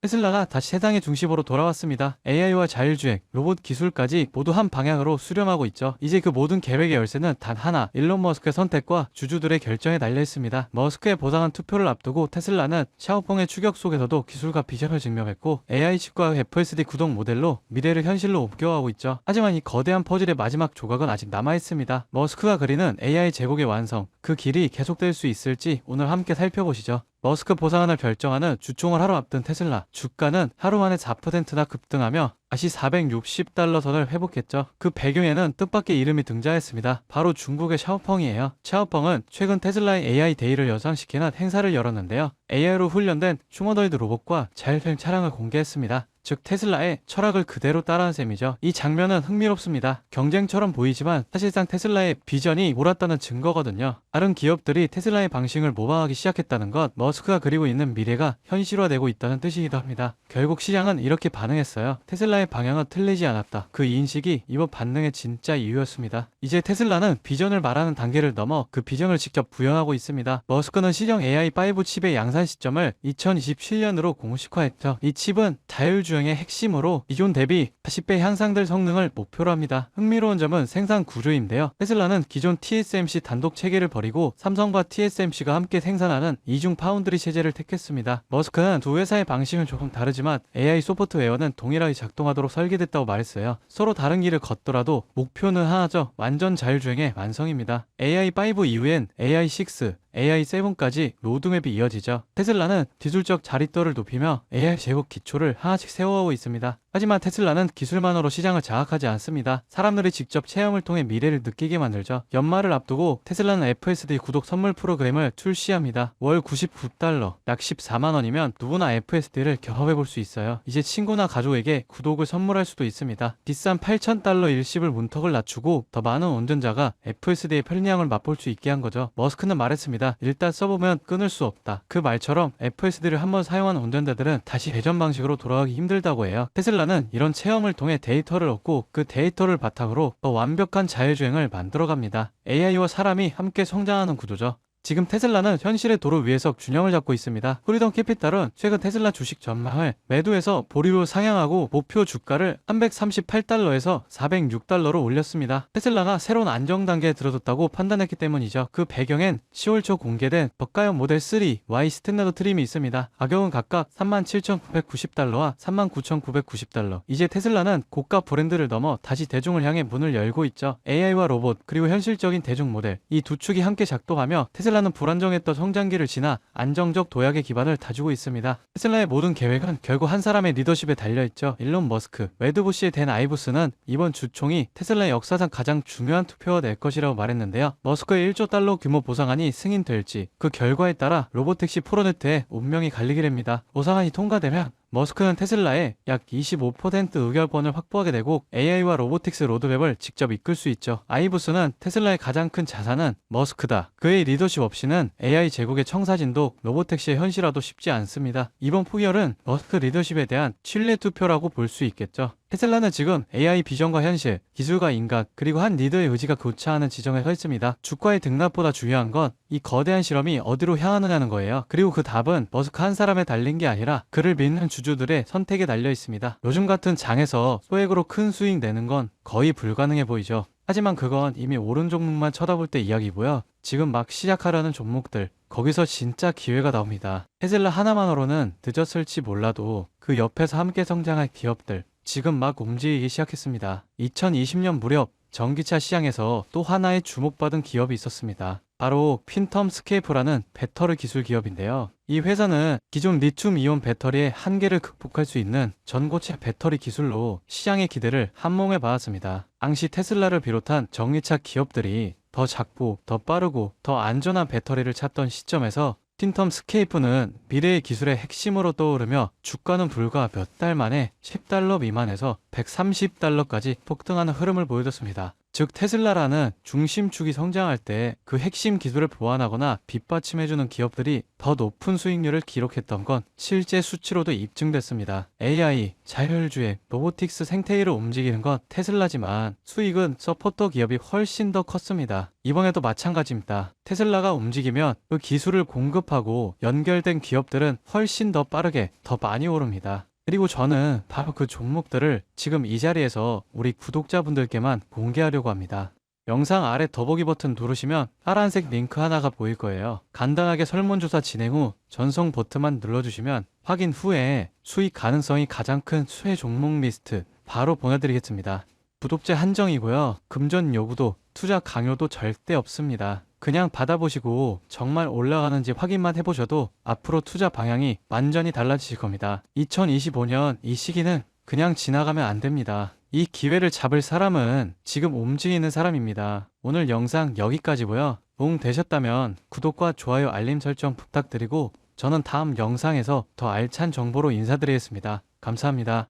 테슬라가 다시 세상의 중심으로 돌아왔습니다. AI와 자율주행, 로봇 기술까지 모두 한 방향으로 수렴하고 있죠. 이제 그 모든 계획의 열쇠는 단 하나, 일론 머스크의 선택과 주주들의 결정에 달려 있습니다. 머스크의 보상한 투표를 앞두고 테슬라는 샤오펑의 추격 속에서도 기술과 비전을 증명했고 AI 칩과 FSD 구동 모델로 미래를 현실로 옮겨가고 있죠. 하지만 이 거대한 퍼즐의 마지막 조각은 아직 남아 있습니다. 머스크가 그리는 AI 제국의 완성, 그 길이 계속될 수 있을지 오늘 함께 살펴보시죠. 머스크 보상안을 결정하는 주총을 하루 앞둔 테슬라 주가는 하루 만에 4%나 급등하며 다시 460달러 선을 회복했죠. 그 배경에는 뜻밖의 이름이 등장했습니다. 바로 중국의 샤오펑이에요. 샤오펑은 최근 테슬라의 AI 데이를 연상시키는 행사를 열었는데요. AI로 훈련된 휴머노이드 로봇과 자율주행 차량을 공개했습니다. 즉 테슬라의 철학을 그대로 따라한 셈이죠. 이 장면은 흥미롭습니다. 경쟁처럼 보이지만 사실상 테슬라의 비전이 옳았다는 증거거든요. 다른 기업들이 테슬라의 방식을 모방하기 시작했다는 것, 머스크가 그리고 있는 미래가 현실화되고 있다는 뜻이기도 합니다. 결국 시장은 이렇게 반응했어요. 테슬라의 방향은 틀리지 않았다. 그 인식이 이번 반응의 진짜 이유였습니다. 이제 테슬라는 비전을 말하는 단계를 넘어 그 비전을 직접 부여하고 있습니다. 머스크는 시정 AI5 칩의 양산 시점을 2027년으로 공식화했죠. 이 칩은 자율주행 의 핵심으로 기존 대비 40배 향상될 성능을 목표로 합니다. 흥미로운 점은 생산 구조인데요. 테슬라는 기존 TSMC 단독 체계를 버리고 삼성과 TSMC가 함께 생산하는 이중 파운드리 체제를 택했습니다. 머스크는 두 회사의 방식은 조금 다르지만 AI 소프트웨어는 동일하게 작동하도록 설계됐다고 말했어요. 서로 다른 길을 걷더라도 목표는 하나죠. 완전 자율주행의 완성입니다. AI5 이후엔 AI6, AI7까지 로드맵이 이어지죠. 테슬라는 기술적 자립도를 높이며 AI 제국 기초를 하나씩 세워오고 있습니다. 하지만 테슬라는 기술만으로 시장을 장악하지 않습니다. 사람들이 직접 체험을 통해 미래를 느끼게 만들죠. 연말을 앞두고 테슬라는 FSD 구독 선물 프로그램을 출시합니다. 월 99달러, 약 14만 원이면 누구나 FSD를 경험해 볼 수 있어요. 이제 친구나 가족에게 구독을 선물할 수도 있습니다. 비싼 8,000달러 일시불 문턱을 낮추고 더 많은 운전자가 FSD의 편리함을 맛볼 수 있게 한 거죠. 머스크는 말했습니다. 일단 써보면 끊을 수 없다. 그 말처럼 FSD를 한번 사용한 운전자들은 다시 예전 방식으로 돌아가기 힘들다고 해요. 테슬라는 이런 체험을 통해 데이터를 얻고 그 데이터를 바탕으로 더 완벽한 자율주행을 만들어갑니다. AI와 사람이 함께 성장하는 구조죠. 지금 테슬라는 현실의 도로 위에서 균형을 잡고 있습니다. 프리덤 캐피탈은 최근 테슬라 주식 전망을 매도해서 보리로 상향하고 목표 주가를 338달러에서 406달러로 올렸습니다. 테슬라가 새로운 안정 단계에 들어섰다고 판단했기 때문이죠. 그 배경엔 10월 초 공개된 버가형 모델 3 Y 스탠다드 트림이 있습니다. 가격은 각각 37,990달러와 39,990달러. 이제 테슬라는 고가 브랜드를 넘어 다시 대중을 향해 문을 열고 있죠. AI와 로봇 그리고 현실적인 대중 모델 이 두 축이 함께 작동하며 테슬라 는 불안정했던 성장기를 지나 안정적 도약의 기반을 다지고 있습니다. 테슬라의 모든 계획은 결국 한 사람의 리더십에 달려있죠. 일론 머스크. 웨드부시의 댄 아이브스는 이번 주총이 테슬라의 역사상 가장 중요한 투표가 될 것이라고 말했는데요. 머스크의 1조 달러 규모 보상안이 승인될지 그 결과에 따라 로보택시 프로네트의 운명이 갈리게 됩니다. 보상안이 통과되면 머스크는 테슬라의 약25% 의결권을 확보하게 되고 AI와 로보틱스 로드맵을 직접 이끌 수 있죠. 아이브스는 테슬라의 가장 큰 자산은 머스크다. 그의 리더십 없이는 AI 제국의 청사진도 로보택시의 현실화도 쉽지 않습니다. 이번 포결은 머스크 리더십에 대한 신뢰 투표라고 볼 수 있겠죠. 테슬라는 지금 AI 비전과 현실, 기술과 인간, 그리고 한 리더의 의지가 교차하는 지점에 서 있습니다. 주가의 등락보다 중요한 건 이 거대한 실험이 어디로 향하느냐는 거예요. 그리고 그 답은 머스크 한 사람에 달린 게 아니라 그를 믿는 주주들의 선택에 달려 있습니다. 요즘 같은 장에서 소액으로 큰 수익 내는 건 거의 불가능해 보이죠. 하지만 그건 이미 오른 종목만 쳐다볼 때 이야기고요. 지금 막 시작하려는 종목들, 거기서 진짜 기회가 나옵니다. 테슬라 하나만으로는 늦었을지 몰라도 그 옆에서 함께 성장할 기업들, 지금 막 움직이기 시작했습니다. 2020년 무렵 전기차 시장에서 또 하나의 주목받은 기업이 있었습니다. 바로 핀텀 스케이프라는 배터리 기술 기업인데요. 이 회사는 기존 리튬 이온 배터리의 한계를 극복할 수 있는 전고체 배터리 기술로 시장의 기대를 한몸에 받았습니다. 당시 테슬라를 비롯한 전기차 기업들이 더 작고 더 빠르고 더 안전한 배터리를 찾던 시점에서 틴텀 스케이프는 미래의 기술의 핵심으로 떠오르며 주가는 불과 몇 달 만에 10달러 미만에서 130달러까지 폭등하는 흐름을 보여줬습니다. 즉 테슬라라는 중심축이 성장할 때 그 핵심 기술을 보완하거나 뒷받침해주는 기업들이 더 높은 수익률을 기록했던 건 실제 수치로도 입증됐습니다. AI, 자율주행, 로보틱스 생태계를 움직이는 건 테슬라지만 수익은 서포터 기업이 훨씬 더 컸습니다. 이번에도 마찬가지입니다. 테슬라가 움직이면 그 기술을 공급하고 연결된 기업들은 훨씬 더 빠르게 더 많이 오릅니다. 그리고 저는 바로 그 종목들을 지금 이 자리에서 우리 구독자분들께만 공개하려고 합니다. 영상 아래 더보기 버튼 누르시면 파란색 링크 하나가 보일 거예요. 간단하게 설문조사 진행 후 전송 버튼만 눌러주시면 확인 후에 수익 가능성이 가장 큰 수혜 종목 리스트 바로 보내드리겠습니다. 구독자 한정이고요. 금전 요구도 투자 강요도 절대 없습니다. 그냥 받아보시고 정말 올라가는지 확인만 해보셔도 앞으로 투자 방향이 완전히 달라지실 겁니다. 2025년 이 시기는 그냥 지나가면 안 됩니다. 이 기회를 잡을 사람은 지금 움직이는 사람입니다. 오늘 영상 여기까지고요. 도움 되셨다면 구독과 좋아요 알림 설정 부탁드리고 저는 다음 영상에서 더 알찬 정보로 인사드리겠습니다. 감사합니다.